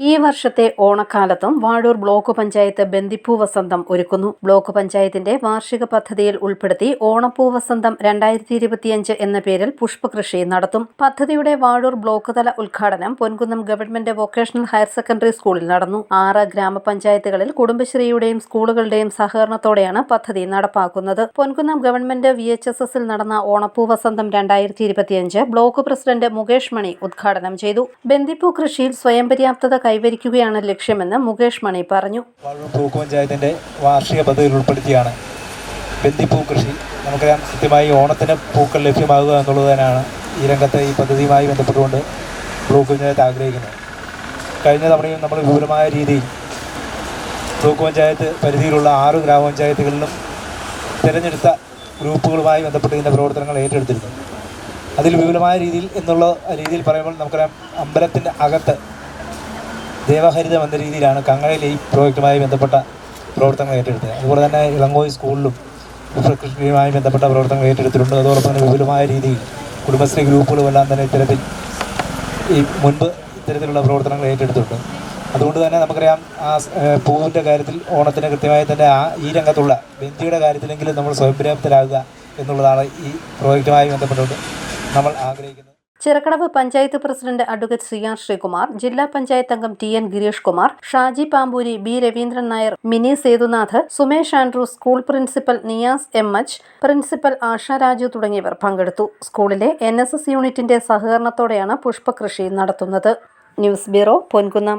ഈ വർഷത്തെ ഓണക്കാലത്തും വാഴൂർ ബ്ലോക്ക് പഞ്ചായത്ത് ബന്ദിപ്പൂ വസന്തം ഒരുക്കുന്നു. ബ്ലോക്ക് പഞ്ചായത്തിന്റെ വാർഷിക പദ്ധതിയിൽ ഉൾപ്പെടുത്തി ഓണപ്പൂ വസന്തം രണ്ടായിരത്തി ഇരുപത്തിയഞ്ച് എന്ന പേരിൽ പുഷ്പകൃഷി നടത്തും. പദ്ധതിയുടെ വാഴൂർ ബ്ലോക്ക് തല ഉദ്ഘാടനം Ponkunnam government vocational higher secondary സ്കൂളിൽ നടന്നു. ആറ് ഗ്രാമപഞ്ചായത്തുകളിൽ കുടുംബശ്രീയുടെയും സ്കൂളുകളുടെയും സഹകരണത്തോടെയാണ് പദ്ധതി നടപ്പാക്കുന്നത്. Ponkunnam government V H S എസിൽ നടന്ന ഓണപ്പൂ വസന്തം രണ്ടായിരത്തി ഇരുപത്തിയഞ്ച് ബ്ലോക്ക് പ്രസിഡന്റ് മുകേഷ് മണി ഉദ്ഘാടനം ചെയ്തു. ബന്ദിപ്പൂ കൃഷിയിൽ സ്വയം പര്യാപ്തത കൈവരിക്കുകയാണ് ലക്ഷ്യമെന്ന് മുകേഷ് മണി പറഞ്ഞു. പഞ്ചായത്തിന്റെ വാർഷിക പദ്ധതിയിൽ ഉൾപ്പെടുത്തിയാണ് ബന്ദിപ്പൂ കൃഷി. നമുക്കറിയാം കൃത്യമായി ഓണത്തിന് പൂക്കൾ ലഭ്യമാകുക എന്നുള്ളത് തന്നെയാണ് ഈ രംഗത്തെ ഈ പദ്ധതിയുമായി ബന്ധപ്പെട്ടുകൊണ്ട് ബ്ലോക്ക് പഞ്ചായത്ത് ആഗ്രഹിക്കുന്നത്. കഴിഞ്ഞ തവണയും നമ്മൾ വിപുലമായ രീതിയിൽ ബ്ലോക്ക് പഞ്ചായത്ത് പരിധിയിലുള്ള ആറ് ഗ്രാമപഞ്ചായത്തുകളിലും തിരഞ്ഞെടുത്ത ഗ്രൂപ്പുകളുമായി ബന്ധപ്പെട്ട് ഇതിന്റെ പ്രവർത്തനങ്ങൾ ഏറ്റെടുത്തിരുന്നു അതിൽ വിപുലമായ രീതിയിൽ എന്നുള്ള രീതിയിൽ പറയുമ്പോൾ നമുക്കറിയാം അമ്പലത്തിന്റെ അകത്ത് ദേവഹരിതം എന്ന രീതിയിലാണ് കങ്ങഴയിൽ ഈ പ്രോജക്റ്റുമായി ബന്ധപ്പെട്ട പ്രവർത്തനങ്ങൾ ഏറ്റെടുത്തത്. അതുപോലെ തന്നെ ഇളങ്കോയി സ്കൂളിലും കൃഷിയുമായി ബന്ധപ്പെട്ട പ്രവർത്തനങ്ങൾ ഏറ്റെടുത്തിട്ടുണ്ട്. അതോടൊപ്പം തന്നെ വിപുലമായ രീതിയിൽ കുടുംബശ്രീ ഗ്രൂപ്പുകളും എല്ലാം തന്നെ ഇത്തരത്തിൽ ഈ മുൻപ് ഇത്തരത്തിലുള്ള പ്രവർത്തനങ്ങൾ ഏറ്റെടുത്തിട്ടുണ്ട്. അതുകൊണ്ട് തന്നെ നമുക്കറിയാം ആ പൂവിന്റെ കാര്യത്തിൽ ഓണത്തിന് കൃത്യമായി തന്നെ ആ ഈ രംഗത്തുള്ള ബന്ധിയുടെ കാര്യത്തിലെങ്കിലും നമ്മൾ സ്വയംപര്യാപ്തരാകുക എന്നുള്ളതാണ് ഈ പ്രോജക്റ്റുമായി ബന്ധപ്പെട്ടുകൊണ്ട് നമ്മൾ ആഗ്രഹിക്കുന്നത്. Chirakkadavu panchayat president advocate C R Sreekumar ജില്ലാ പഞ്ചായത്ത് അംഗം T N Gireesh Kumar Shaji Pampoori B Raveendran Nair Mini Sethunath Sumesh Andrew school principal Niyas M H principal Asha Raju തുടങ്ങിയവർ പങ്കെടുത്തു. സ്കൂളിലെ എൻ യൂണിറ്റിന്റെ സഹകരണത്തോടെയാണ് പുഷ്പകൃഷി നടത്തുന്നത്. News bureau Ponkunnam.